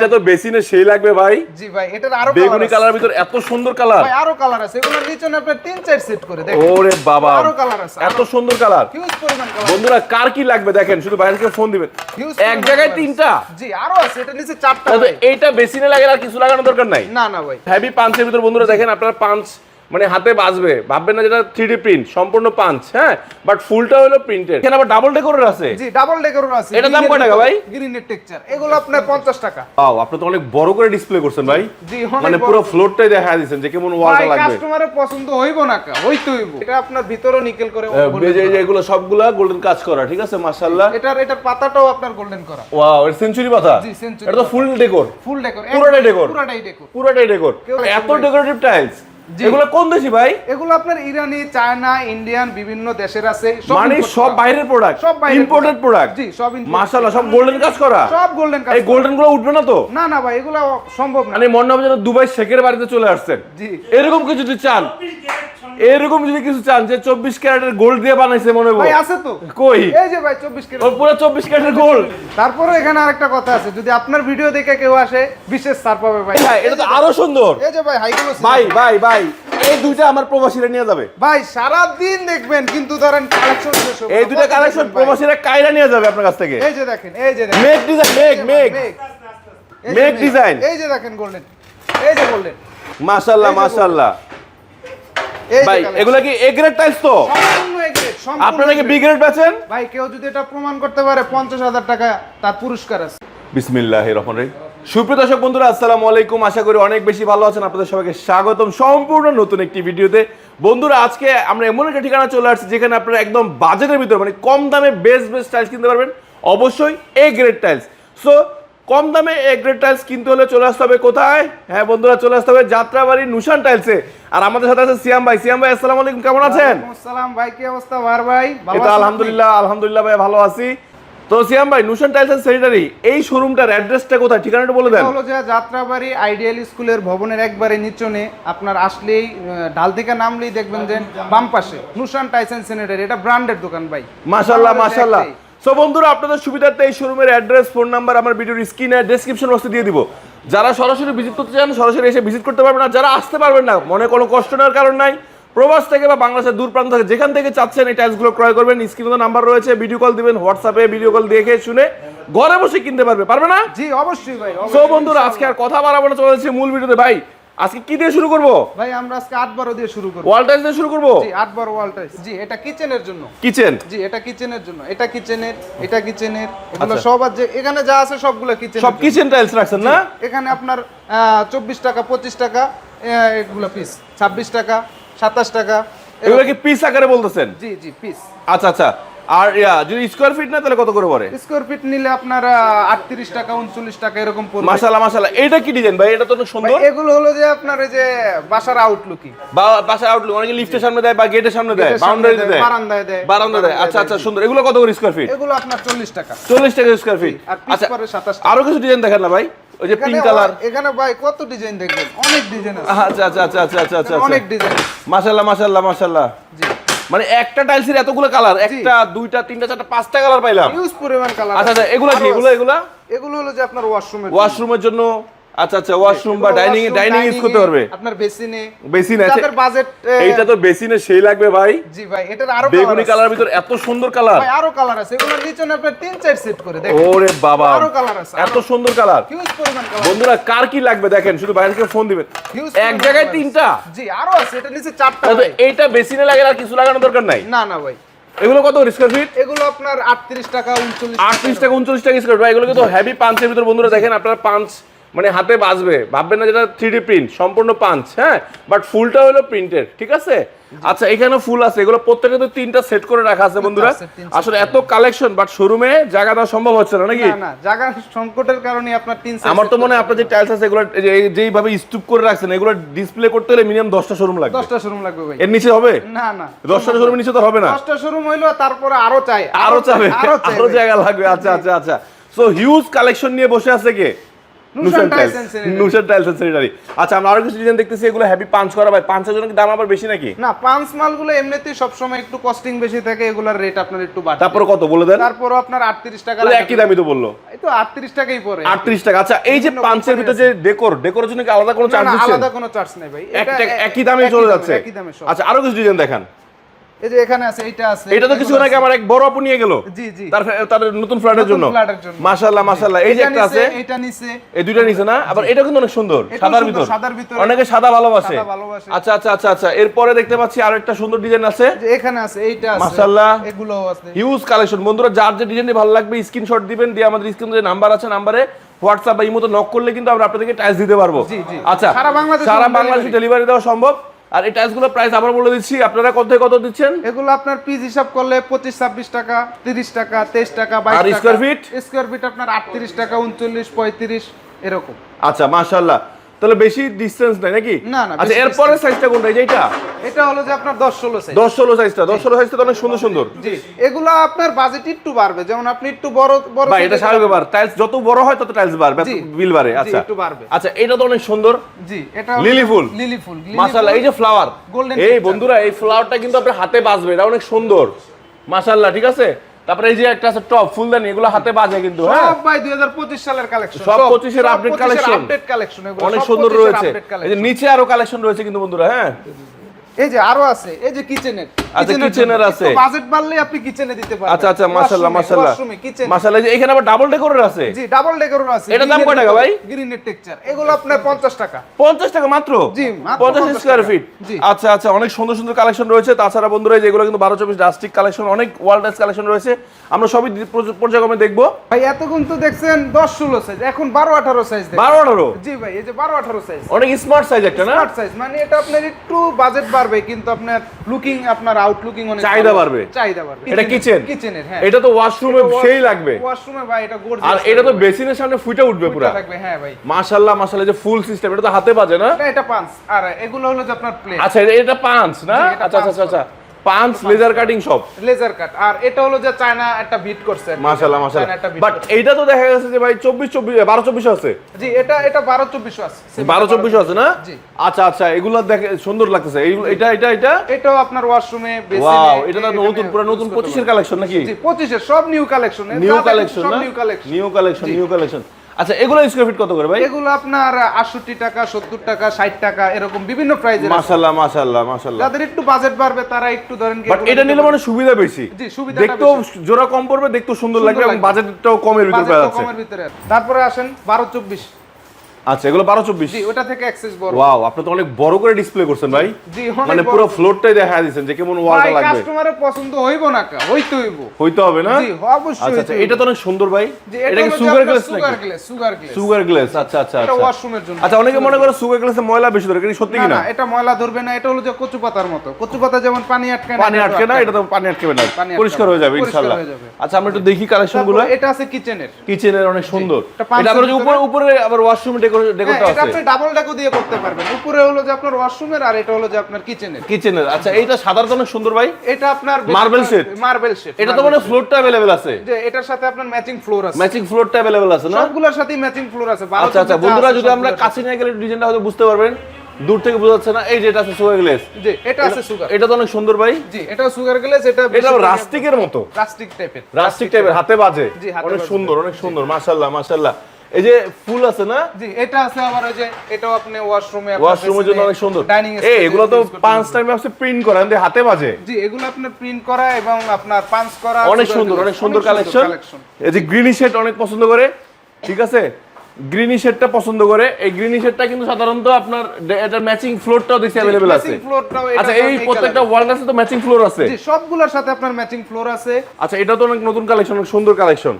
এইটা তো বেসিনে সেই লাগবে ভাই। জি ভাই এটার আরও বেগুনি কালার ভিতর এত সুন্দর কালার। ভাই আরও কালার আছে। এগুলোর নিচে আপনার তিন চার সেট করে দেখেন। ওরে বাবা আরও কালার আছে এত সুন্দর কালার হিউজ পরিমাণ কালার বন্ধুরা কার কি লাগবে দেখেন শুধু বাইরে থেকে ফোন দিবেন। এক জায়গায় তিনটা? জি আরও আছে এটা নিচে চারটা এটা বেশি না বেসিনে লাগে আর কিছু লাগানোর দরকার নাই? না না ভাই। হেভি পাঞ্চের ভিতর বন্ধুরা দেখেন আপনারা পাঞ্চ মানে হাতে বাজবে। ভাববেন না যেটা থ্রি প্রিন্ট সম্পূর্ণ পাঞ্চ হ্যাঁ? বাট ফুলটা হলো প্রিন্টেড এখানে আবার ডাবল ডেকোরের আছে। জি ডাবল আছে। এটার দাম কয় টাকা ভাই? গ্রিনের টেক্সচার এগুলো আপনার 50 টাকা। ওয়াও আপনি তো অনেক বড় করে ডিসপ্লে করছেন ভাই। জি, মানে। পুরো ফ্লোরটাই দেখা দিয়েছেন যে কেমন ওয়ালটা লাগবে। কাস্টমারের পছন্দ হইব না কা? হইতে হইব। এটা আপনার ভিতরও নিকেল করে এই যে- এগুলো সবগুলা গোল্ডেন কাজ করা ঠিক আছে? মাশাআল্লাহ। এটার এটার পাতাটাও আপনার গোল্ডেন করা। ওয়াও এর সেঞ্চুরি পাতা? জি, century এটা তো ফুল ডেকোর ফুল ডেকোর পুরোটাই ডেকোর পুরোটাই ডেকোর পুরোটাই ডেকোর এত ডেকোরেটিভ টাইলস। এগুলো কোন দেশি ভাই? এগুলো আপনার ইরানি চায়না ইন্ডিয়ান বিভিন্ন দেশের আছে। সব মানে সব বাইরের প্রোডাক্ট সব ইম্পোর্টেড প্রোডাক্ট জি সব। মাশাআল্লাহ সব গোল্ডেন কাজ করা? সব গোল্ডেন কাজ এই গোল্ডেনগুলো উঠবে না তো? না না ভাই এগুলো সম্ভব না। মানে মনে হবে যেন দুবাই শেখের বাড়িতে চলে আসছেন। জি। এরকম কিছু যদি চান এরকম যদি কিছু চান যে চব্বিশ ক্যারেটের গোল্ড দিয়ে বানাইছে মনে হয় আছে তো কই এই যে ভাই 24 ও কিলো পুরো চব্বিশ ক্যারেটের গোল্ড তারপরে এখানে আরেকটা কথা আছে যদি আপনার ভিডিও দেখে কেউ আসে বিশেষ ছাড় পাবে ভাই হ্যাঁ এটা তো আরও সুন্দর এই যে ভাই হাইগুলো ভাই ভাই ভাই এই দুইটা আমার প্রবাসীরা নিয়ে যাবে ভাই সারা দিন দেখবেন কিন্তু ধরেন কালেকশন এই। দুইটা কালেকশন? প্রবাসীরা কাইরা নিয়ে যাবে আপনার কাছ থেকে এই যে দেখেন এই যে দেখেন মেক ডিজাইন মেক মেক মেঘ। ডিজাইন। এই যে দেখেন গোল্ডেন এই যে গোল্ডেন মাশাআল্লাহ মাশাআল্লাহ ভাই। এগুলা কি এ গ্রেড টাইলস তো? আপনারা কি বি গ্রেড বেচেন? ভাই কেউ যদি এটা প্রমাণ করতে পারে পঞ্চাশ হাজার টাকা তার পুরস্কার আছে। বিসমিল্লাহ রহমান রহিম। সুপ্রিয় দর্শক বন্ধুরা আসসালামু আলাইকুম। আশা করি অনেক বেশি ভালো আছেন। আপনাদের সবাইকে স্বাগতম। সম্পূর্ণ নতুন একটি ভিডিওতে। বন্ধুরা আজকে আমরা এমন একটা ঠিকানা চলে আসছি যেখানে আপনারা একদম বাজেটের ভিতরে মানে কম দামে বেস্ট বেস্ট টাইলস কিনতে পারবেন। অবশ্যই এ গ্রেড টাইলস সো কম দামে এ গ্রেড টাইলস কিনতে হলে চলে আসতে হবে কোথায়? হ্যাঁ বন্ধুরা চলে আসতে হবে যাত্রাবাড়ি নুশান টাইলসে আর আমাদের সাথে আছে সিয়াম ভাই। সিয়াম ভাই আসসালামু আলাইকুম কেমন আছেন? আসসালাম ভাই কি অবস্থা? ভার ভাই ভালো এটা আলহামদুলিল্লাহ আলহামদুলিল্লাহ ভাই ভালো আছি। তো সিয়াম ভাই নুশান টাইলস এন্ড স্যানিটারি এই শোরুমটার অ্যাড্রেসটা কোথায়? ঠিকানাটা বলে দেন। হলো যে যাত্রাবাড়ি আইডিয়াল স্কুলের ভবনের একবারে নিচনে। আপনার আসলেই ঢাল থেকে নামলেই দেখবেন যে বাম পাশে নুশান টাইসেন সেনেটারি এটা ব্র্যান্ডের দোকান ভাই। মাশাআল্লাহ মাশাআল্লাহ। সো বন্ধুরা আপনাদের সুবিধার্থে এই শোরুমের অ্যাড্রেস ফোন নাম্বার আমার ভিডিওর স্ক্রিনে ডেসক্রিপশন বক্সে দিয়ে দিব। যারা সরাসরি ভিজিট করতে চান সরাসরি এসে ভিজিট করতে পারবেন না যারা আসতে পারবেন না মনে কোনো কষ্ট নেওয়ার কারণ নাই প্রবাস থেকে বা বাংলাদেশের দূর প্রান্ত থেকে যেখান থেকে চাচ্ছেন এই টাইলসগুলো ক্রয় করবেন। স্ক্রিনে নাম্বার রয়েছে ভিডিও কল দিবেন হোয়াটসঅ্যাপে ভিডিও কল দেখে শুনে ঘরে বসে কিনতে পারবে পারবে না? জি অবশ্যই ভাই সো বন্ধুরা আজকে আর কথা বাড়াবো না চলে যাচ্ছে মূল ভিডিওতে ভাই আজকে কি দিয়ে শুরু করব? ভাই আমরা আজকে আট বারো দিয়ে শুরু করব। ওয়াল টাইলস দিয়ে শুরু করব? জি আট বারো ওয়াল জি এটা কিচেনের জন্য। কিচেন জি এটা কিচেনের জন্য। এটা কিচেনের এটা কিচেনের এগুলো আচ্ছা। সব যে এখানে যা আছে সবগুলো কিচেন সব কিচেন টাইলস রাখছেন না? এখানে আপনার চব্বিশ টাকা পঁচিশ টাকা এগুলো পিস ছাব্বিশ টাকা সাতাশ টাকা এগুলো কি পিস আকারে বলতেছেন? জি জি পিস আচ্ছা আচ্ছা। আর যদি স্কোয়ার ফিট না তাহলে কত করে পড়ে? স্কোয়ার ফিট নিলে আপনার আটত্রিশ টাকা উনচল্লিশ টাকা এরকম পড়বে। মাশাআল্লাহ মাশাআল্লাহ। এটা কি ডিজাইন ভাই এটা তো অনেক সুন্দর। এগুলো হলো যে আপনার যে বাসার আউটলুকই বা বাসায় আউটলুক অনেকে লিফটের সামনে দেয় বা গেটের সামনে দেয় বাউন্ডারিতে দেয়, দেয়। বারান্দায় দেয়। বারান্দা দেয়। আচ্ছা আচ্ছা সুন্দর। এগুলো কত করে স্কোয়ার ফিট এগুলো আপনার চল্লিশ টাকা। চল্লিশ টাকা স্কোয়ার ফিট আর পিস আচ্ছা পরে সাতাশ আরও কিছু ডিজাইন দেখেন না ভাই? ওই যে পিঙ্ক কালার এখানে ভাই কত ডিজাইন দেখবেন? অনেক ডিজাইন আছে। আচ্ছা আচ্ছা আচ্ছা আচ্ছা আচ্ছা আচ্ছা অনেক ডিজাইন মাশাআল্লাহ মাশাআল্লাহ মাশাআল্লাহ। জি। মানে একটা টাইলসের এতগুলো কালার একটা দুইটা তিনটা চারটা পাঁচটা কালার পাইলাম। ইউজ পরিমাণ কালার আচ্ছা আচ্ছা এগুলা কি? এগুলো এগুলা? এগুলো হলো যে আপনার ওয়াশরুমের ওয়াশরুমের জন্য আচ্ছা আচ্ছা ওয়াশরুম বা ডাইনিং ডাইনিং ইউজ করতে পারবে? আপনার বেসিনে। বেসিন আছে। যাদের বাজেট এইটা তো বেসিনে সেই লাগবে ভাই। জি ভাই এটার আরও বেগুনি কালার ভিতর এত সুন্দর কালার ভাই আরও কালার আছে। এগুলোর নিচে আপনার তিন চার সেট করে দেখেন। ওরে বাবা আরও কালার আছে এত সুন্দর কালার হিউজ পরিমাণ কালার বন্ধুরা কার কি লাগবে দেখেন? শুধু বাইরে থেকে ফোন দিবেন। এক জায়গায় তিনটা? জি আরও আছে। এটা নিচে চারটা এইটা বেসিনে লাগে আর কিছু লাগানোর দরকার নাই? না না ভাই। এগুলো কত স্কোয়ার ফিট এগুলো আপনার 38 টাকা 39 আটত্রিশ টাকা উনচল্লিশ টাকা স্কোয়ার ভাই এগুলো কিন্তু হেভি পাঞ্চের ভিতর বন্ধুরা দেখেন আপনার পাঞ্চ মানে হাতে বাজবে। ভাববেন না যেটা থ্রি প্রিন্ট সম্পূর্ণ পাঞ্চ হ্যাঁ? বাট ফুলটা হলো প্রিন্টের ঠিক আছে? আচ্ছা এখানে ফুল আছে এগুলো প্রত্যেকটা তো তিনটা সেট করে রাখা আছে বন্ধুরা। আসলে এত কালেকশন বাট শোরুমে জায়গা দেওয়া সম্ভব হচ্ছে না নাকি? না না সংকটের কারণে আপনার তিন আমার তো মনে হয় আপনার যে টাইলস আছে এগুলো যেইভাবে স্তূপ করে রাখছেন এগুলো ডিসপ্লে করতে হলে মিনিমাম দশটা শোরুম লাগবে। দশটা শোরুম লাগবে ভাই। এর নিচে হবে? না না। দশটা শোরুম নিচে তো হবে না। দশটা শোরুম হইল তারপরে আরও চাই। আরও চাবে। আরও চাই আরও জায়গা লাগবে। আচ্ছা আচ্ছা আচ্ছা। সো হিউজ কালেকশন নিয়ে বসে আছে কে? টাইলস টাইলস এন্ড স্যানিটারি আচ্ছা আমরা আরও কিছু ডিজাইন দেখতেছি এগুলো হ্যাপি পাঞ্চ করা ভাই। পাঁচের জন্য কি দাম আবার বেশি নাকি? না পাঁচ মালগুলো এমনিতেই সবসময় একটু কস্টিং বেশি থাকে এগুলার রেট আপনার একটু বাড়ে তারপর কত বলে দেন? তারপরও আপনার আটত্রিশ টাকা একই দামই তো বলল। এই তো আটত্রিশ টাকাই পড়ে। আটত্রিশ টাকা। আচ্ছা এই যে পাঞ্চের ভিতরে যে ডেকোর ডেকোরের জন্য কি আলাদা কোনো চার্জ আলাদা কোনো চার্জ নেই ভাই। এটা একই দামে চলে যাচ্ছে। একই দামে আচ্ছা আরও কিছু ডিজাইন দেখান। এই যে এখানে আছে এইটা আছে। এটা তো আগে আমার এক বড় আপু নিয়ে গেল? জি, জি। তার তার নতুন ফ্ল্যাটের জন্য? মাশাআল্লাহ মাশাআল্লাহ। এই যে একটা আছে। এটা নিচে এই দুইটা নিচে না? আবার এটা কিন্তু অনেক সুন্দর সাদার ভিতর। সাদার ভিতরে। অনেকে সাদা ভালোবাসে। আচ্ছা আচ্ছা আচ্ছা আচ্ছা। এরপরে দেখতে পাচ্ছি আরও একটা সুন্দর ডিজাইন আছে। যে এখানে আছে এইটা আছে। মাশাআল্লাহ। এগুলোও আছে। হিউজ কালেকশন বন্ধুরা যার যে ডিজাইনটি ভালো লাগবে স্ক্রিনশট দিবেন দিয়ে আমাদের স্ক্রিনে যে নাম্বার আছে নাম্বারে হোয়াটসঅ্যাপ বা ইমোতে নক করলে কিন্তু আমরা আপনাদেরকে টাইলস দিতে পারব। জি, জি। আচ্ছা সারা বাংলাদেশে ডেলিভারি দেওয়া সম্ভব। আর এই টাইলসগুলোর প্রাইস আবার বলে দিচ্ছি আপনারা কত কত দিচ্ছেন? এগুলো আপনার পিস হিসাব করলে পঁচিশ ছাব্বিশ টাকা তিরিশ টাকা তেইশ টাকা আর square feet square square feet আপনার আটত্রিশ টাকা উনচল্লিশ পঁয়ত্রিশ এরকম। আচ্ছা মাশাআল্লাহ। তাহলে বেশি ডিসটেন্স নাই নাকি? না, না, আচ্ছা এরপরের সাইজটা কোনটা এই যে এটা? হলো যে আপনার দশ ষোলো সাইজ দশ ষোলো সাইজটা দশ ষোলো সাইজটা তো অনেক সুন্দর সুন্দর। জি এগুলো আপনার বাজেট একটু বাড়বে যেমন আপনি একটু বড় বড় ভাই এটা স্বাভাবিক ব্যাপার টাইলস যত বড় হয় তত টাইলস বাড়বে বিল বাড়ে আচ্ছা। একটু বাড়বে। আচ্ছা এটা তো অনেক সুন্দর। জি এটা লিলি ফুল। লিলি ফুল মাশাআল্লাহ এই যে ফ্লাওয়ার এই বন্ধুরা এই ফ্লাওয়ারটা কিন্তু আপনার হাতে বাজবে এটা অনেক সুন্দর। মাশাআল্লাহ ঠিক আছে? তারপরে এই যে একটা আছে টপ ফুলদানি এগুলো হাতে বাজে কিন্তু হ্যাঁ? সব ভাই 2025 সালের কালেকশন সব 25 এর আপডেট কালেকশন আপডেট কালেকশন এগুলো অনেক সুন্দর রয়েছে। এই যে নিচে আরও কালেকশন রয়েছে কিন্তু বন্ধুরা হ্যাঁ? এই যে আরও আছে এই যে কিচেনের আচ্ছা, kitchen-এর আছে। বাজেট বাড়লে আপনি কিচেনে দিতে পারবেন। আচ্ছা আচ্ছা মাশাআল্লাহ মাশাআল্লাহ। মাশাআল্লাহ এখানে আবার ডাবল ডেকোরের আছে? জি ডাবল ডেকোরও আছে। এটার দাম কয় টাকা ভাই? গ্রিনের টেক্সচার এগুলো আপনার 50 টাকা। 50 টাকা মাত্র? জি, 50 50 স্কয়ার ফিট আচ্ছা আচ্ছা অনেক সুন্দর সুন্দর কালেকশন রয়েছে। তাছাড়া বন্ধুরা যেগুলো কিন্তু 12 24 ডাস্টিক কালেকশন অনেক ওয়ার্ল্ড ডাস কালেকশন রয়েছে। আমরা সবই পর্যায়ক্রমে দেখব। ভাই এতক্ষণ তো দেখছেন 10 16 সাইজ এখন 12 18 সাইজ দেখেন 12 18 জি ভাই এই যে 12 18 সাইজ অনেক স্মার্ট সাইজ একটা না? স্মার্ট সাইজ মানে এটা আপনার একটু বাজেট বাড়বে কিন্তু আপনার লুকিং আপনার আউটলুকিং অনেক চাহিদা বাড়বে। চাহিদা বাড়বে। এটা কিচেন কিচেনের হ্যাঁ। এটা তো ওয়াশরুমে সেই লাগবে। ওয়াশরুমে ভাই এটা গর্জিয়াস আর এটা তো বেসিনের সামনে ফুটে উঠবে পুরো। থাকবে হ্যাঁ ভাই। মাশাআল্লাহ মাশাআল্লাহ যে ফুল সিস্টেম এটা তো হাতে বাজে না? এটা এটা পাঁচ। আর এগুলো হলো যে আপনার প্লেট আচ্ছা এটা- এটা পাঁচ না? আচ্ছা আচ্ছা আচ্ছা পাঁচ লেজার কাটিং সব। লেজার কাট আর এটা হলো যে চায়না একটা বিট করছে। মাশাআল্লাহ মাশাআল্লাহ। বাট এইটা তো দেখা গেছে যে ভাই 24 24 12 24 আছে। জি এটা এটা 12 24 আছে। 12 24 আছে না? জি। আচ্ছা আচ্ছা এগুলো দেখে সুন্দর লাগতেছে। এইগুলো এটা এটা এটা? এটাও আপনার ওয়াশরুমে ওয়াও এটা তো নতুন পুরো নতুন 25 এর কালেকশন নাকি? জি 25 এর সব new collection new collection new collection new collection new collection আচ্ছা এগুলো স্কয়ার ফিট কত করে ভাই? এগুলো আপনার 68 টাকা 70 টাকা 60 টাকা এরকম বিভিন্ন প্রাইজের মাশাআল্লাহ মাশাআল্লাহ মাশাআল্লাহ যাদের একটু বাজেট বাড়বে তারা একটু ধরেন বাট এটা নিলে মানে সুবিধা বেশি। জি, সুবিধাটা দেখতেও জোড়া কম পড়বে দেখতেও সুন্দর সুন্দর লাগবে এবং বাজেটটাও কমের ভিতরে পাওয়া যাচ্ছে কমের ভিতরে। তারপরে আসেন 12 24 আচ্ছা এগুলো 12 24 জি ওটা থেকে অ্যাক্সেস বড়। ওয়াও আপনি তো অনেক বড় করে ডিসপ্লে করছেন ভাই। জি, মানে পুরো ফ্লোরটাই দেখা দিয়েছেন যে কেমন ওয়ালটা ভাই লাগবে। কাস্টমারের পছন্দ হইব না কা হইতে হইব। হইতে হবে না? জি অবশ্যই আচ্ছা আচ্ছা এটা তো অনেক সুন্দর ভাই। এটা কি sugar glass sugar glass sugar glass sugar glass আচ্ছা আচ্ছা এটা আচ্ছা। ওয়াশরুমের জন্য। আচ্ছা অনেকে মনে করে সুগার গ্লাসে ময়লা বেশি ধরে কিন্তু সত্যি কি না? না এটা ময়লা ধরবে না এটা হলো যে কচু পাতার মতো। কচু পাতা যেমন পানি আটকে পানি আটকে না এটা তো পানি আটকেবে না। পরিষ্কার হয়ে যাবে ইনশাআল্লাহ। আচ্ছা আমরা একটু দেখি কালেকশনগুলো তারপর এটা আছে কিচেনের কিচেনের অনেক সুন্দর। এটা আবার উপরে উপরে আবার ওয়াশরুম ডেকোরটা এটা আছে আপনি ডাবল ডাকো দিয়ে করতে পারবেন উপরে হলো যে আপনার ওয়াশরুমের আর এটা হলো যে আপনার কিচেনের কিচেনের আচ্ছা এইটা সাধারণত অনেক সুন্দর ভাই এটা আপনার Marble set? মার্বেল সেট এটা তো মানে ফ্লোরটা अवेलेबल আছে যে এটার সাথে আপনার ম্যাচিং ফ্লোর আছে ম্যাচিং ফ্লোরটা अवेलेबल আছে না সবগুলোর সাথেই ম্যাচিং ফ্লোর আছে বারো আচ্ছা আচ্ছা চোদ্দ যা বন্ধুরা আছে যদি আমরা সবগুলোর কাছে নিয়ে গেলে ডিজাইনটা হয়তো বুঝতে পারবেন দূর থেকে বোঝা যাচ্ছে না এই যে এটা আছে সুগার গ্লাস সাথে। জি এটা আছে সুগার এটা তো অনেক সুন্দর ভাই জি এটাও সুগার গ্লাস এটা এটা রাস্টিকের মতো প্লাস্টিক টাইপের রাস্টিক টাইপের হাতে বাজে জি, হাতে অনেক বাজে। সুন্দর অনেক সুন্দর মাশাআল্লাহ মাশাআল্লাহ এই যে ফুল আছে না জি এটা আছে আবার ওই যে এটাও আপনি ওয়াশরুমে ওয়াশরুমের জন্য অনেক সুন্দর ডাইনিং এই এগুলো তো পাঁচ টাইমে আপনি প্রিন্ট করেন দিয়ে হাতে বাজে জি এগুলো আপনার প্রিন্ট করা এবং আপনার পাঁচ করা অনেক sugar সুন্দর glass, অনেক সুন্দর কালেকশন collection। এই যে গ্রিনি শেড অনেক পছন্দ করে ঠিক আছে গ্রিনি শেডটা পছন্দ করে এই গ্রিনি শেডটা কিন্তু সাধারণত আপনার ডে- এটার ম্যাচিং ফ্লোরটাও দেখছি अवेलेबल আছে Matching floor টাও এটা আচ্ছা এই এই প্রত্যেকটা colour। ওয়াল আছে তো ম্যাচিং ফ্লোর আছে জি সবগুলোর সাথে আপনার ম্যাচিং ফ্লোর আছে আচ্ছা এটা তো অনেক নতুন কালেকশন অনেক সুন্দর কালেকশন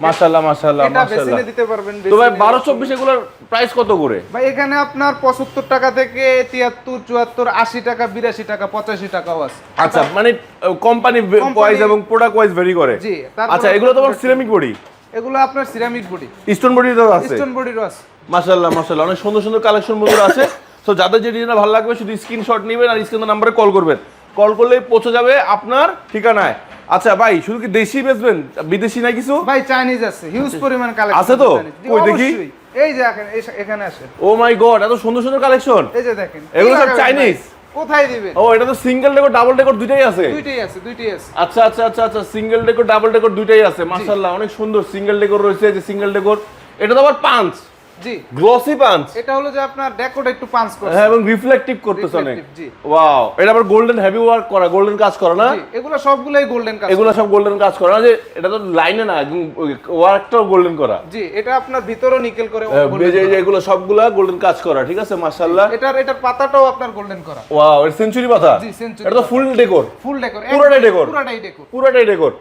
মাশাআল্লাহ মাশাআল্লাহ মাশাআল্লাহ। দিতে পারবেন তো ভাই বেসিনে- 12 24 এগুলোর প্রাইস কত করে? ভাই এখানে আপনার পঁচাত্তর টাকা থেকে তিয়াত্তর চুয়াত্তর আশি টাকা বিরাশি টাকা পঁচাশি টাকাও আছে। আচ্ছা মানে কোম্পানি ওয়াইজ এবং প্রোডাক্ট ওয়াইজ ভেরি করে। জি, আচ্ছা এগুলো আপনার- সিরামিক বডি এগুলো আপনার সিরামিক বডি স্টোন বডি তো আছে? স্টোন বডিরও আছে। মাশাআল্লাহ মাশাআল্লাহ অনেক সুন্দর সুন্দর কালেকশন বন্ধুরা আছে। তো যাদের যে ডিজাইনটা ভালো লাগবে শুধু স্ক্রিনশট নেবেন আর স্ক্রিনের নাম্বারে কল করবেন। কল করলেই পৌঁছে যাবে আপনার ঠিকানায়। আচ্ছা ভাই শুধু কি দেশি বেচবেন? বিদেশি না কিছু? ভাই চাইনিজ আছে হিউজ পরিমাণ কালেকশন আছে তো? কই দেখি? এই যে এখানে আসে ও মাই গড এত সুন্দর সুন্দর কালেকশন এই যে দেখেন। এগুলো সব চাইনিজ? কোথায় দিবেন? ও এটা তো সিঙ্গেল ডেকোর ডাবল ডেকোর দুইটাই আছে। দুইটাই আছে দুইটাই আছে। আচ্ছা আচ্ছা আচ্ছা আচ্ছা সিঙ্গেল ডেকোর ডাবল ডেকোর দুইটাই আছে মাশাআল্লাহ অনেক সুন্দর সিঙ্গেল ডেকোর রয়েছে যে সিঙ্গেল ডেকোর এটা তো আবার পাঁচ জি। গ্লসি পাঁচ এটা হলো যে আপনার একটু পাঞ্চ করছে। হ্যাঁ এবং রিফ্লেক্টিভ করতেছে অনেক। ওয়াও এটা আবার গোল্ডেন হেভি ওয়ার্ক করা গোল্ডেন কাজ করা না? এগুলো সবগুলোই গোল্ডেন কাজ এগুলো সব গোল্ডেন কাজ করা না যে এটা তো লাইনে না ওয়ার্কটাও গোল্ডেন করা। জি এটা আপনার ভিতরও নিকেল করে যে- এই যে করা। এগুলো সবগুলা গোল্ডেন কাজ করা ঠিক আছে? মাশাআল্লাহ। এটার এটার পাতাটাও আপনার গোল্ডেন করা। ওয়াও এটা সেঞ্চুরি পাতা? জি, century এটা তো ফুল ডেকোর ফুল ডেকোর পুরোটাই ডেকোর? পুরোটাই ডেকোর পুরোটাই ডেকোর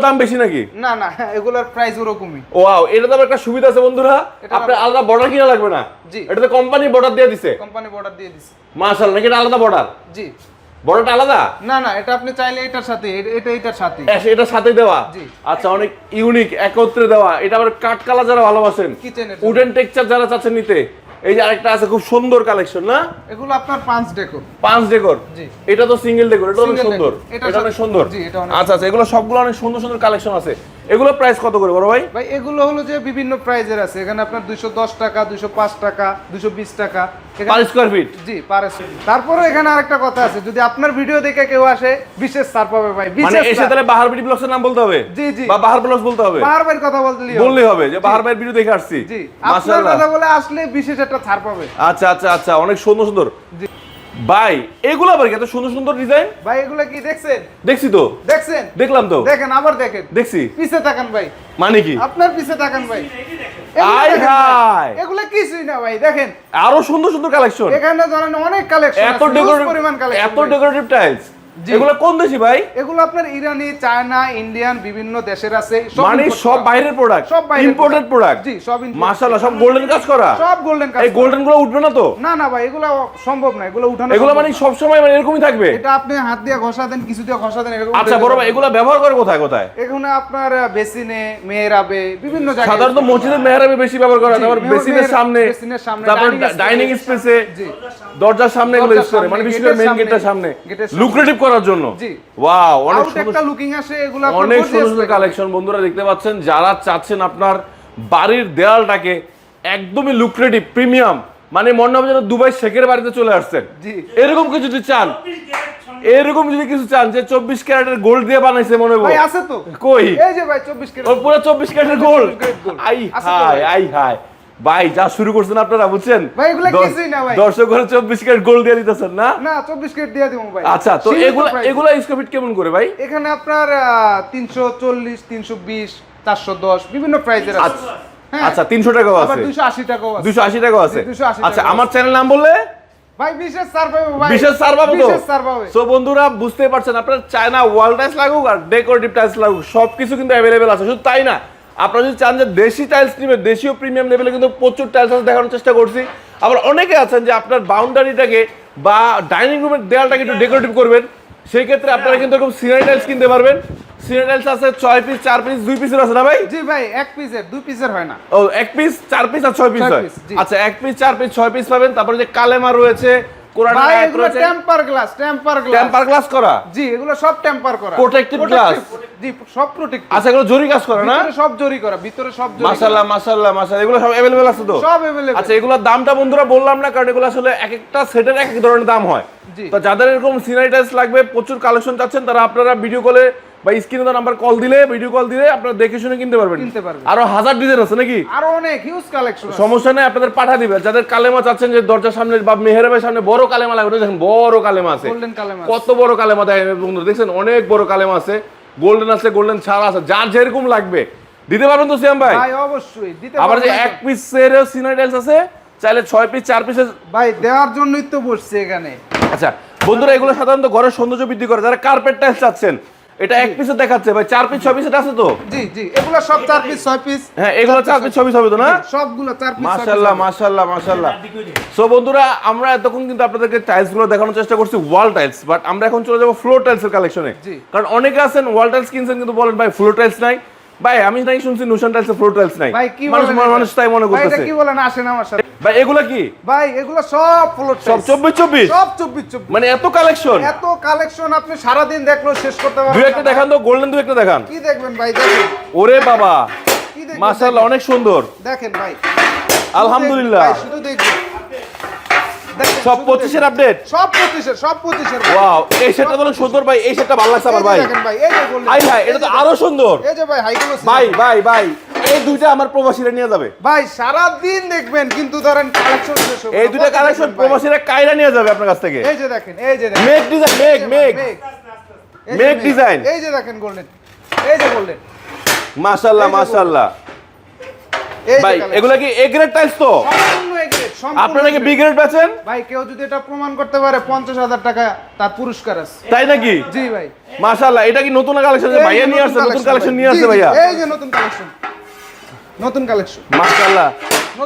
দাম বেশি নাকি? না না এগুলোর প্রাইস ওরকমই। ওয়াও এটা তো একটা সুবিধা আছে বন্ধুরা। আপনার আলাদা বর্ডার কিনা লাগবে না? জি। এটা তো কোম্পানি বর্ডার দিয়ে দিছে। কোম্পানি বর্ডার দিয়ে দিছে। মাশাআল্লাহ নাকি এটা আলাদা বর্ডার জি। বর্ডারটা আলাদা? না না এটা আপনি চাইলে এটার সাথে এটা এটার সাথে। এটার সাথে দেওয়া? জি। আচ্ছা অনেক ইউনিক একত্রে দেওয়া। এটা আবার কাঠ কালা যারা ভালোবাসেন কিচেনের উডেন টেক্সচার যারা চাচ্ছেন নিতে এই যে আরেকটা আছে খুব সুন্দর কালেকশন না? এগুলো আপনার পাঁচ ডেকোর পাঁচ ডেকর জি। এটা তো সিঙ্গেল ডেকর এটা অনেক সুন্দর। এটা এটা অনেক সুন্দর। জি, এটা অনেক আচ্ছা আচ্ছা এগুলো সবগুলো অনেক সুন্দর সুন্দর কালেকশন আছে। এগুলো প্রাইস কত করে বড় ভাই? ভাই এগুলো হলো যে বিভিন্ন প্রাইজের আছে। এখানে আপনার দুইশো দশ টাকা দুইশো পাঁচ টাকা দুইশো বিশ টাকা। পার স্কোয়ার ফিট জি পারে তারপরে এখানে আরেকটা কথা আছে। যদি আপনার ভিডিও দেখে কেউ আসে বিশেষ ছাড় পাবে ভাই মানে এসে তাহলে বাহার বিডি ব্লগসের নাম বলতে হবে? জি, জি। বা বাহার ব্লগস বলতে হবে? বারবার কথা বলতে বললেই হবে যে বাহার ভাইয়ের ভিডিও দেখে আসছি। জি। আপনার কথা বলে আসলে বিশেষ একটা ছাড় পাবে। আচ্ছা আচ্ছা আচ্ছা অনেক সুন্দর সুন্দর। জি। ভাই এগুলো আবার কি এত সুন্দর সুন্দর ডিজাইন ভাই এগুলো কি দেখছেন? দেখছি তো। দেখছেন? দেখলাম তো। দেখেন আবার দেখেন। দেখছি। পিছে তাকান ভাই। মানে কি? আপনার পিছে তাকান ভাই। আই ভাই। এগুলো কিছুই না ভাই দেখেন। আরও সুন্দর সুন্দর কালেকশন এখানে ধরেন অনেক কালেকশন এত ডেকোরেটিভ পরিমাণ কালেকশন এত ডেকোরেটিভ টাইলস। এগুলো কোন দেশি ভাই? এগুলো আপনার ইরানি চায়না ইন্ডিয়ান বিভিন্ন দেশের আছে। মানে সব বাইরের প্রোডাক্ট সব ইম্পোর্টেড প্রোডাক্ট জি সব মাশাআল্লাহ সব গোল্ডেন কাজ করা? সব গোল্ডেন কাজ এই গোল্ডেনগুলো উঠবে না তো? না না ভাই এগুলো সম্ভব না এগুলো উঠানো এগুলো মানে সব সময় মানে এরকমই থাকবে? এটা আপনি হাত দিয়ে ঘষা দেন কিছু দিয়ে ঘষা দেন এরকম আচ্ছা বড় ভাই এগুলো ব্যবহার করে কোথায় কোথায়? এখানে আপনার বেসিনে মেহরাবে বিভিন্ন জায়গায় সাধারণত মসজিদের মেহরাবে বেশি ব্যবহার করা হয় তারপর বেসিনের সামনে বেসিনের সামনে, তারপর ডাইনিং স্পেসে দরজার সামনে এগুলো ইউজ করে মানে বিশেষ করে মেইন সামনে। লুক্রেটিভ করার জন্য। জি। ওয়াও অনেক সুন্দর লুকিং আসে এগুলো অনেক সুন্দর সুন্দর কালেকশন বন্ধুরা দেখতে পাচ্ছেন যারা চাচ্ছেন আপনার বাড়ির দেওয়ালটাকে একদমই লুক্রেটিভ প্রিমিয়াম মানে মনে হবে যেন দুবাই শেখের বাড়িতে চলে আসছেন। এরকম কিছু যদি চান এরকম যদি কিছু চান যে চব্বিশ ক্যারেটের গোল্ড দিয়ে বানাইছে মনে ভাই আছে তো। কই? এই যে ভাই 24 কেজি পুরো চব্বিশ ক্যারেটের গোল্ড 24 আই আছে হাই আই হাই ভাই যা শুরু করছেন আপনারা বুঝছেন? ভাই, এগুলা কিছুই না ভাই। দর্শক ঘরে চব্বিশ ক্যারেট গোল্ড দিয়ে দিতেছেন না? না 24 কেজি দিয়ে দিব ভাই। আচ্ছা তো সীমিত এগুলা এগুলা স্কোয়ার ফিট কেমন করে ভাই? এখানে আপনার তিনশো চল্লিশ তিনশো বিশ চারশো দশ বিভিন্ন প্রাইজের আছে। আচ্ছা। হ্যাঁ। আচ্ছা তিনশো টাকাও আছে। দুশো আশি টাকাও আছে। আশি টাকাও আছে। আচ্ছা আমার চ্যানেল নাম বললে? ভাই বিশেষ পাবে ভাই। বিশেষ সার পাবো বিশেষ ছাড় পাবে। সো বন্ধুরা বুঝতে পারছেন আপনার চায়না ওয়াল টাইলস লাগুক আর ডেকোরেটিভ টাইলস লাগুক সবকিছু কিন্তু অ্যাভেলেবেল আছে। শুধু তাই না আপনারা যদি চান যে দেশি টাইলস নেবেন দেশীয় প্রিমিয়াম লেভেলে কিন্তু প্রচুর টাইলস আছে দেখানোর চেষ্টা করছি। আবার অনেকে আছেন যে আপনার বাউন্ডারিটাকে বা ডাইনিং রুমের দেয়ালটাকে একটু ডেকোরেটিভ করবেন। সেই ক্ষেত্রে আপনারা কিন্তু এরকম সিনারি টাইলস কিনতে পারবেন। সিনারি আছে ছয় পিস চার পিস দুই পিসের আছে না ভাই? জি ভাই এক পিসের দুই পিসের হয় না। ও এক পিস চার পিস আর ছয় পিস হয়। আচ্ছা এক পিস চার পিস ছয় পিস পাবেন। তারপরে যে কালেমা রয়েছে ভাই আয়াত এগুলো রয়েছে temper glass temper glass temper glass করা জি এগুলো সব টেম্পার করা Protective glass? জি সব প্রোটেক্ট আচ্ছা এগুলো জরি কাজ করে না ভিতরে সব জরি করা ভিতরে সব জরি মাশাআল্লাহ মাশাআল্লাহ মাশাআল্লাহ এগুলো সব अवेलेबल আছে তো করা। সব अवेलेबल আচ্ছা এগুলোর দামটা বন্ধুরা বললাম না কারণ এগুলো আসলে এক একটা সেটের এক এক ধরনের দাম হয় জি। তো যাদের এরকম সিনারি টাইলস লাগবে প্রচুর কালেকশন চাচ্ছেন তারা আপনারা ভিডিও কলে বা স্ক্রিনে নাম্বার কল দিলে ভিডিও কল দিলে আপনারা দেখে শুনে কিনতে পারবেন। কিনতে পারবেন। আরও হাজার ডিজাইন আছে নাকি? আরও অনেক হিউজ কালেকশন সমস্যা নেই আপনাদের পাঠা দিবে। যাদের কালেমা চাচ্ছেন যে দরজার সামনে বা মেহেরাবের সামনে বড় কালেমা লাগবে দেখেন বড় কালেমা আছে। গোল্ডেন কালেমা কত বড় কালেমা দেখেন বন্ধুরা দেখছেন? অনেক বড় কালেমা আছে। গোল্ডেন আছে গোল্ডেন ছাড়া আছে যার যেরকম লাগবে। দিতে পারবেন তো সিয়াম ভাই? ভাই অবশ্যই দিতে আবার যে এক সিনারি টাইলস আছে চাইলে ছয় পিস চার পিসের ভাই দেওয়ার জন্যই তো বসছে এখানে। আচ্ছা বন্ধুরা এগুলো সাধারণত ঘরের সৌন্দর্য বৃদ্ধি করে। যারা কার্পেট টাইলস চাচ্ছেন এটা এক পিসে দেখাচ্ছে ভাই চার পিস ছয় পিসের আছে তো? জি জি এগুলো সব চার পিস ছয় পিস হ্যাঁ এগুলো চার পিস ছয় পিস হবে তো না? সবগুলো চার পিস মাশাআল্লাহ মাশাল্লাহ মাশাল্লাহ সো বন্ধুরা আমরা এতক্ষণ কিন্তু আপনাদেরকে টাইলসগুলো দেখানোর চেষ্টা করছি ওয়াল টাইলস বাট আমরা এখন চলে যাব ফ্লোর টাইলস এর কালেকশনে কারণ অনেকে আছেন ওয়াল টাইলস কিনছেন কিন্তু বলেন ভাই ফ্লোর টাইলস নাই। ভাই আমি নাকি শুনছি নুশান টাইলস ফ্লোর টাইলস নাই। ভাই কি মানুষ মানুষ তাই মনে ভাই, কি বলেন? আসেন আমার সাথে। ভাই এগুলা কি? ভাই এগুলো সব ফ্লোর সব চব্বিশ চব্বিশ? সব চব্বিশ চব্বিশ। মানে এত কালেকশন এত কালেকশন আপনি সারাদিন দেখলেও শেষ করতে দুই একটা দেখান তো গোল্ডেন দুই একটা দেখান। কি দেখবেন ভাই দেখেন। ওরে বাবা মাশাআল্লাহ অনেক সুন্দর। দেখেন ভাই। আলহামদুলিল্লাহ। শুধু দেখবেন। সব পঁচিশের আপডেট সব পঁচিশের সব পঁচিশের ওয়াও এই সেটটা অনেক সুন্দর ভাই এই সেটটা ভালো লাগছে আমার ভাই ভাই ভাই এটা তো আরও সুন্দর এই যে ভাই হাইগুলো ভাই ভাই ভাই এই দুইটা আমার প্রবাসীরা নিয়ে যাবে ভাই সারা দিন দেখবেন কিন্তু ধরেন কালেকশন এই দুইটা কালেকশন প্রবাসীরা কাইরা নিয়ে যাবে আপনার কাছ থেকে এই যে দেখেন এই যে দেখেন make design make make make design. এই যে দেখেন গোল্ডেন এই যে গোল্ডেন মাশাআল্লাহ মাশাআল্লাহ ভাই এগুলা কি এ গ্রেড টাইলস তো আপনারা কি বিগ্রেড বি গ্রেড বেচেন? ভাই কেউ যদি এটা প্রমাণ করতে পারে পঞ্চাশ হাজার টাকা তার পুরস্কার আছে। তাই নাকি? জি ভাই। মাশাআল্লাহ এটা কি নতুন কালেকশন ভাইয়া নিয়ে আসছে নতুন কালেকশন নিয়ে আসছে ভাইয়া? এই যে নতুন কালেকশন নতুন কালেকশন মাশাআল্লাহ।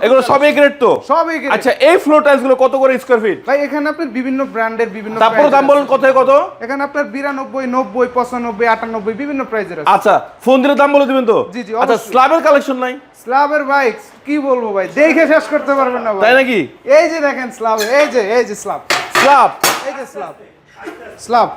এগুলো সব এ গ্রেড তো সব A grade। আচ্ছা এই ফ্লোর টাইলসগুলো কত করে স্কয়ার ফিট ভাই এখানে আপনি বিভিন্ন ব্র্যান্ডের বিভিন্ন তারপরে দাম। বলুন কত কত? এখানে আপনার বিরানব্বই নব্বই পঁচানব্বই আটানব্বই বিভিন্ন প্রাইজের আছে। আচ্ছা ফোন দিলে দাম বলে দিবেন তো? জি, জি, আচ্ছা। স্ল্যাবের কালেকশন নাই? স্ল্যাবের বাইক কি বলব ভাই? দেখে শেষ করতে পারবেন না ভাই। তাই নাকি? এই যে দেখেন স্ল্যাব এই যে এই যে স্ল্যাব স্ল্যাব এই যে স্ল্যাব স্ল্যাব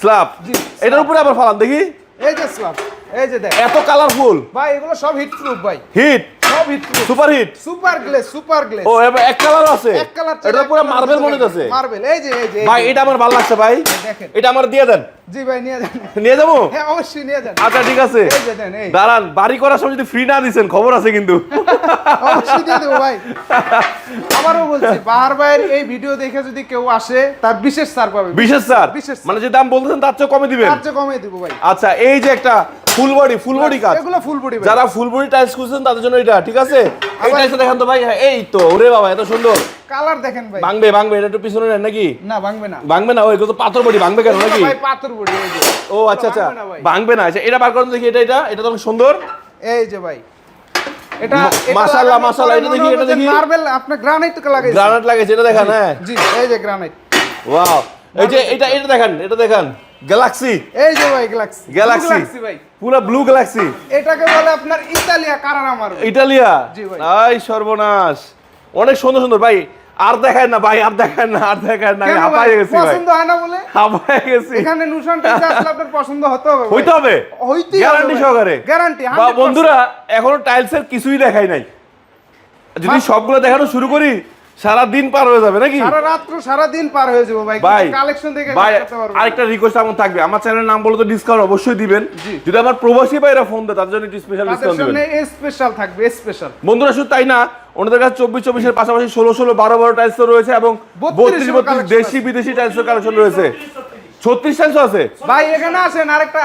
স্ল্যাব জি, এটার উপরে আবার ফালান দেখি। এই যে স্ল্যাব এই যে দেখ। এত কালারফুল ভাই এগুলো সব হিট প্রুফ ভাই। হিট সব heat proof super hit super glaze super glaze ও এবার এক কালার আছে। এক কালার এটা পুরো মার্বেল মনে হচ্ছে মার্বেল এই যে এই যে ভাই এটা আমার ভালো লাগছে ভাই। দেখেন। এটা আমার দিয়ে দেন। জি ভাই নিয়ে যান। নিয়ে যাব? হ্যাঁ অবশ্যই নিয়ে যান। আচ্ছা ঠিক আছে। দাঁড়ান বাড়ি করার সময় যদি ফ্রি না দিছেন খবর আছে কিন্তু। অবশ্যই দিয়ে দেবো ভাই। আবারও বলছি বাহার ভাইয়ের এই ভিডিও দেখে যদি কেউ আসে তার বিশেষ ছাড় পাবে বিশেষ বিশেষ মানে যে দাম বলতেছেন তার চেয়ে কমে দিবেন? তার চেয়ে কমে দিব ভাই। আচ্ছা এই যে একটা ফুল বডি ফুল বডি কাজ। এগুলো ফুল বডি যারা ফুল বডি টাইলস খুঁজছেন তাদের জন্য এটা ঠিক আছে? টাইলসটা দেখান তো ভাই হ্যাঁ, এই তো ওরে বাবা এত সুন্দর। কালার দেখেন ভাই। ভাঙবে ভাঙবে এটা একটু পিছনে নেন নাকি? না ভাঙবে না। ভাঙবে না? ওই তো পাথর বডি ভাঙবে কেন নাকি? ভাই পাথর ও আচ্ছা আচ্ছা। ভাঙবে না আচ্ছা এটা বার করেন দেখি এটা এটা এটা তো সুন্দর। এই যে ভাই। এটা মাশাআল্লাহ, মাশাআল্লাহ, এটা দেখি, এটা দেখি। মার্বেল আপনি গ্রানাইট লাগাইছেন গ্রানাইট লাগেছে এটা দেখান হ্যাঁ। জি এই যে গ্রানাইট ওয়াও এই যে এটা এটা দেখান এটা দেখান। গ্যালাক্সি এই যে ভাই গ্যালাক্সি গ্যালাক্সি ভাই। পুরো ব্লু গ্যালাক্সি এটাকে বলে আপনার ইতালিয়া কারারা মার্বেল ইটালিয়া জি ভাই। আই সর্বনাশ। অনেক সুন্দর সুন্দর। ভাই আর দেখায় না ভাই আর দেখায় না আর দেখায় না? হাঁপায় গেছি পছন্দ হয় না বলে? হাঁপায় গেছি। এখানে নুশান টাইলস আসলে আপনার পছন্দ হতে হবে হইতে হবে। হইতে গ্যারান্টি। সহকারে। গ্যারান্টি বা বন্ধুরা এখনও টাইলসের কিছুই দেখাই নাই। যদি সবগুলো দেখানো শুরু করি সারা দিন পার হয়ে যাবে নাকি? সারা রাত্র সারা দিন পার হয়ে যাব ভাই ভাই কালেকশন দেখে ভাই। আরেকটা রিকোয়েস্ট আমার থাকবে। আমার চ্যানেলের নাম বলে তো ডিসকাউন্ট অবশ্যই দিবেন। যদি আমার প্রবাসী ভাইরা ফোন দেয় তাদের জন্য একটু স্পেশাল ডিসকাউন্ট দিবেন। স্পেশাল থাকবে স্পেশাল বন্ধুরা শুধু তাই না ওনাদের কাছে চব্বিশ চব্বিশের পাশাপাশি ষোলো ষোলো বারো বারো টাইলস রয়েছে এবং 32 বত্রিশ বত্রিশ দেশি বিদেশি টাইলসের কালেকশন রয়েছে। ছত্রিশ টাইলস আছে? ভাই এখানে আসেন আরেকটা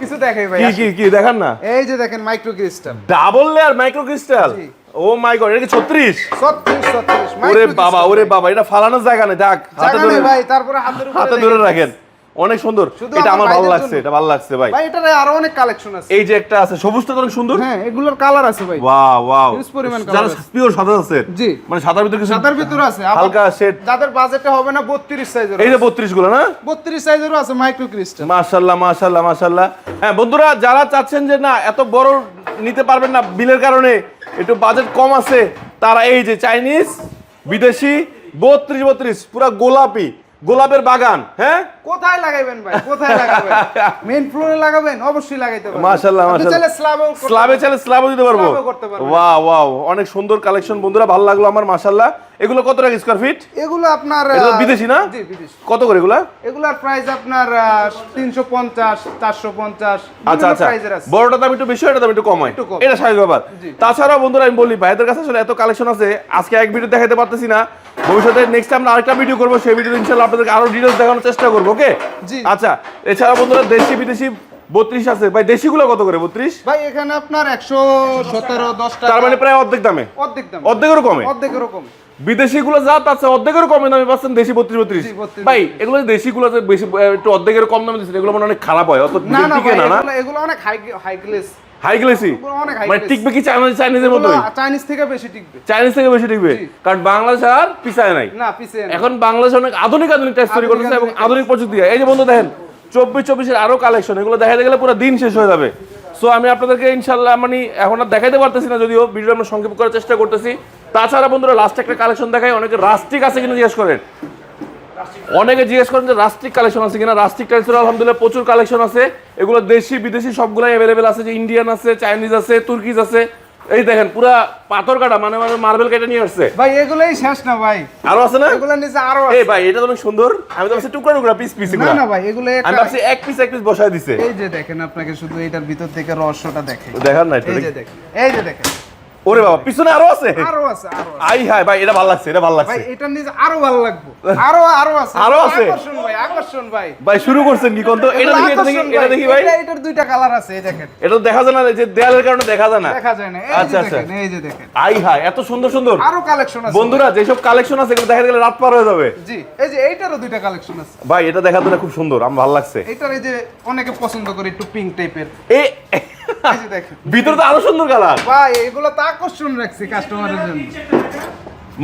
কিছু দেখাই ভাই কি কি কি দেখান না। এই যে দেখেন micro crystal double layer micro crystal G. Oh my god এটা কি ছত্রিশ? ছত্রিশ ছত্রিশ। ওরে বাবা ওরে বাবা এটা ফালানোর জায়গা নেই দেখ হাতে ধরে ভাই তারপরে হাতের উপরে হাতে ধরে রাখেন। অনেক সুন্দর। এটা আমার ভালো লাগছে এটা ভালো লাগছে ভাই। ভাই এটার আরও অনেক কালেকশন আছে। এই যে একটা আছে সবুজটা অনেক সুন্দর। হ্যাঁ এগুলোর কালার আছে ভাই। ওয়াও ওয়াও Huge পরিমাণ যারা আছে। পিওর সাদা আছে। জি। মানে সাদার ভিতরে কিছু সাদার ভিতরে আছে। হালকা শেড যাদের বাজেটে হবে না বত্রিশ সাইজের এই যে বত্রিশগুলো না? বত্রিশ সাইজেরও আছে মাইক্রো ক্রিস্টাল মাশাল্লাহ মাশাল্লাহ মাশাল্লাহ। হ্যাঁ বন্ধুরা যারা চাচ্ছেন যে না এত বড় নিতে পারবেন না বিলের কারণে একটু বাজেট কম আছে। তারা এই যে চাইনিজ বিদেশি বত্রিশ বত্রিশ পুরা গোলাপি। গোলাপের বাগান হ্যাঁ? কোথায় লাগাইবেন ভাই? কোথায় লাগাবেন? মেইন ফ্লোরে লাগাবেন? অবশ্যই লাগাইতে পারবেন। মাশাল্লাহ চাইলে স্ল্যাবেও করতে স্ল্যাবে। চাইলে স্ল্যাবও দিতে পারব। ওয়াও ওয়াও অনেক সুন্দর কালেকশন। বন্ধুরা ভালো লাগল আমার মাশাল্লাহ এগুলো কত টাকা স্কোয়ার ফিট এগুলো আপনার আহ, বিদেশি না? জি বিদেশি। কত করে এগুলা? এগুলার প্রাইস আপনার তিনশো পঞ্চাশ চারশো পঞ্চাশ আচ্ছা আচ্ছা। বড়টা দাম একটু বেশি এটা দাম একটু কম হয়। এটা স্বাভাবিক ব্যাপার। জি। তাছাড়াও বন্ধুরা আমি বলি ভাইদের কাছে আসলে এত কালেকশন আছে আজকে এক ভিডিও দেখাতে পারতেছি না। ভবিষ্যতে নেক্সট আমরা আরেকটা ভিডিও করব সেই ভিডিও ইনশাল্লাহ আপনাদেরকে আরও ডিটেলস দেখানোর চেষ্টা করব ওকে জি। আচ্ছা এছাড়া বন্ধুরা দেশি বিদেশি বত্রিশ আছে। ভাই দেশি গুলো কত করে বত্রিশ? ভাই এখানে আপনার একশো সতেরো দশ টাকা তার মানে প্রায় অর্ধেক দামে? অর্ধেক দামে। অর্ধেকেরও কমে? অর্ধেকেরও এরকম বিদেশি গুলো যা তার চেয়ে অর্ধেকেরও কমে দামে পাচ্ছেন দেশি বত্রিশ বত্রিশ। ভাই এগুলো দেশি গুলো যে বেশি একটু অর্ধেকের কম দামে দিচ্ছে এগুলো মনে অনেক খারাপ হয় অত না না টিকে না না? এগুলো- অনেক high high gloss high glossy মানে টিকবে কি চাইনিজ চাইনিজের মতোই? চাইনিজ থেকে বেশি টিকবে। চাইনিজ থেকে বেশি টিকবে? কারণ বাংলাদেশ আর পিছায় নাই। না পিছিয়ে। এখন বাংলাদেশ অনেক আধুনিক আধুনিক টাইস তৈরি করতেছে এবং আধুনিক আধুনিক প্রযুক্তি এই যে বন্ধু দেখেন চব্বিশ চব্বিশের আরও কালেকশন এগুলো দেখা গেলে পুরো দিন শেষ হয়ে যাবে। সো আমি আপনাদেরকে ইনশাল্লাহ মানে এখন আর দেখাইতে পারতেছি না যদিও ভিডিও আমরা সংক্ষেপ করার চেষ্টা করতেছি। তাছাড়া বন্ধুরা লাস্ট একটা কালেকশন দেখাই। অনেকে রাস্টিক আছে কিনা জিজ্ঞেস করেন। অনেকে জিজ্ঞেস করেন যে রাস্টিক কালেকশন আছে কিনা। রাস্টিক টাইলসের আলহামদুলিল্লাহ প্রচুর কালেকশন আছে। এগুলো দেশি বিদেশি সবগুলাই অ্যাভেলেবেল আছে। যে ইন্ডিয়ান আছে চাইনিজ আছে তুর্কিজ আছে। এই দেখেন পুরা পাথর কাটা মানে মানে মার্বেল কেটে নিয়ে আসছে। ভাই এগুলোই শেষ না ভাই। আরও আছে না? এগুলোর নিচে আরও আছে। এই ভাই এটা তো অনেক সুন্দর। আমি তো ভাবছি টুকরা টুকরা পিস পিস না না ভাই এগুলো আমি ভাবছি এক পিস এক পিস বসায় দিছে। এই যে দেখেন আপনাকে শুধু এটার ভিতর থেকে রহস্যটা দেখে। দেখার তো এই যে দেখেন এই যে দেখেন। ওরে বাবা পিছনে আরও আছে? আরও আছে আরও আছে। আই হাই ভাই এটা ভালো লাগছে এটা ভালো লাগছে। ভাই এটা এটার নিচে আরও ভালো লাগবে। আরও আরও আছে। আরও আছে? আকর্ষণ ভাই আকর্ষণ ভাই। ভাই শুরু করছেন কি কোন তো? এটা দেখি এটা দেখি এটা দেখি ভাই। এটা- এটার দুইটা কালার আছে এই দেখেন। এটা দেখা যায় না যে দেয়ালের কারণে দেখা যায় না। দেখা যায় না। এই আচ্ছা, যে আচ্ছা। এই যে দেখেন। আই হাই এত সুন্দর সুন্দর। আরও কালেকশন আছে বন্ধুরা যেসব কালেকশন আছে এগুলো দেখা গেলে রাত পার হয়ে যাবে। জি এই যে এইটারও দুইটা কালেকশন আছে। ভাই এটা দেখা তো খুব সুন্দর আমার ভালো লাগছে। এইটার এই যে অনেকে পছন্দ করে একটু পিঙ্ক টাইপের এ এই যে ভিতরে তো আরও সুন্দর কালার। ভাই এগুলো তো আকর্ষণ রাখছি কাস্টমারের জন্য।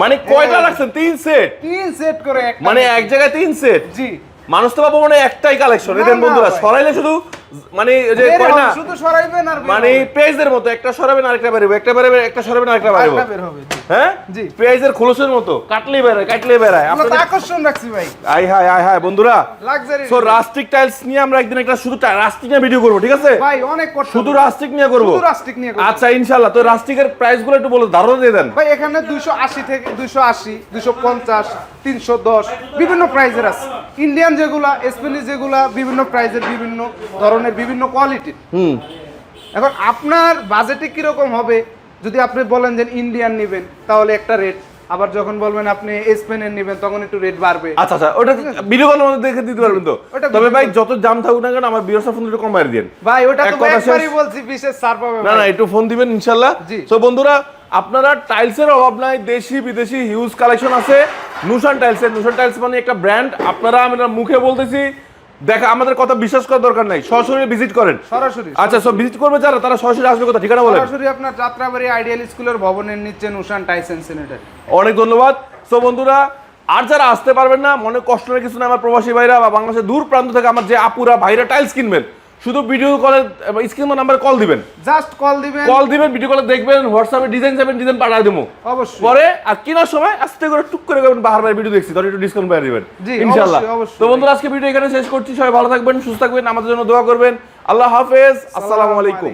মানে কয়টা। রাখছেন? তিন সেট তিন সেট করে মানে এক জায়গায় তিন সেট জি। মানুষ তো পাবো মানে একটাই কালেকশন এদের বন্ধুরা। সরাইলে শুধু মানে যে কয় না? শুধু সরাইবেন আর মানে পেজের মতো একটা সরাবেন আরেকটা একটা বেরোবে একটা সরাবেন আরেকটা আরেকটা বের হবে হ্যাঁ? জি। পেঁয়াজের খোলসের মতো কাটলেই বেড়ায় আমরা আকর্ষণ রাখছি ভাই। আই হাই আই হাই বন্ধুরা। লাক্সারি সো রাস্টিক টাইলস নিয়ে আমরা একদিন একটা শুধু রাস্টিক নিয়ে ভিডিও করব ঠিক আছে? ভাই অনেক করতে শুধু রাস্টিক নিয়ে করব। শুধু রাস্টিক নিয়ে করব। আচ্ছা ইনশাল্লাহ তো রাস্টিকের একটু বলে ধারণা দিয়ে দেন। ভাই এখানে দুইশো আশি থেকে দুইশো আশি দুইশো পঞ্চাশ তিনশো দশ বিভিন্ন প্রাইজের আছে। ইন্ডিয়ান যেগুলা যেগুলা বিভিন্ন প্রাইজের বিভিন্ন ধরনের বিভিন্ন কোয়ালিটির হুম। এখন আপনার বাজেটে কীরকম হবে? যদি আপনি বলেন যে ইন্ডিয়ান নেবেন তাহলে একটা রেট আবার যখন বলবেন আপনি স্পেনের নেবেন তখন একটু রেট বাড়বে। আচ্ছা আচ্ছা ওটা ভিডিও কলের মধ্যে দেখে দিতে পারবেন তো? তবে ভাই যত দাম থাকুক না কেন আমার বিরসা ফোন একটু কমাই দিন ভাই ওটা তো একবারই বলছি বিশেষ ছাড় পাবে না না একটু ফোন দিবেন ইনশাল্লাহ। জি। তো বন্ধুরা আপনারা টাইলসের অভাব নাই দেশি বিদেশি হিউজ কালেকশন আছে। নুশান টাইলসের নুশান টাইলস মানে একটা ব্র্যান্ড আপনারা আমরা মুখে বলতেছি দেখা আমাদের কথা বিশ্বাস করার দরকার নাই। সরাসরি ভিজিট করেন। সরাসরি আচ্ছা সব ভিজিট করবে যারা তারা সরাসরি আসবে কথা ঠিকানা বলেন। সরাসরি আপনার যাত্রাবাড়ি আইডিয়াল স্কুলের ভবনের নিচে নুশান টাইসেন সিনেটার অনেক ধন্যবাদ। সো বন্ধুরা আর যারা আসতে পারবেন না মনে কষ্ট কিছু না আমার প্রবাসী ভাইরা বা বাংলাদেশের দূর প্রান্ত থেকে আমার যে আপুরা ভাইরা টাইলস কিনবেন শুধু ভিডিও কলে স্ক্রিন নাম্বার কল দিবেন। জাস্ট কল দিবেন। কল দিবেন ভিডিও কলে দেখবেন হোয়াটসঅ্যাপে ডিজাইন যাবেন ডিজাইন পাঠিয়ে দেবো। অবশ্যই। পরে আর কেনার সময় আস্তে করে টুক করে করবেন ভাই ভিডিও দেখছি তাহলে একটু ডিসকাউন্ট পেয়ে দিবেন। জি, ইনশাআল্লাহ। তো বন্ধুরা আজকে ভিডিও এখানে শেষ করছি। সবাই ভালো থাকবেন সুস্থ থাকবেন আমাদের জন্য দোয়া করবেন। আল্লাহ হাফেজ। আসসালামু আলাইকুম।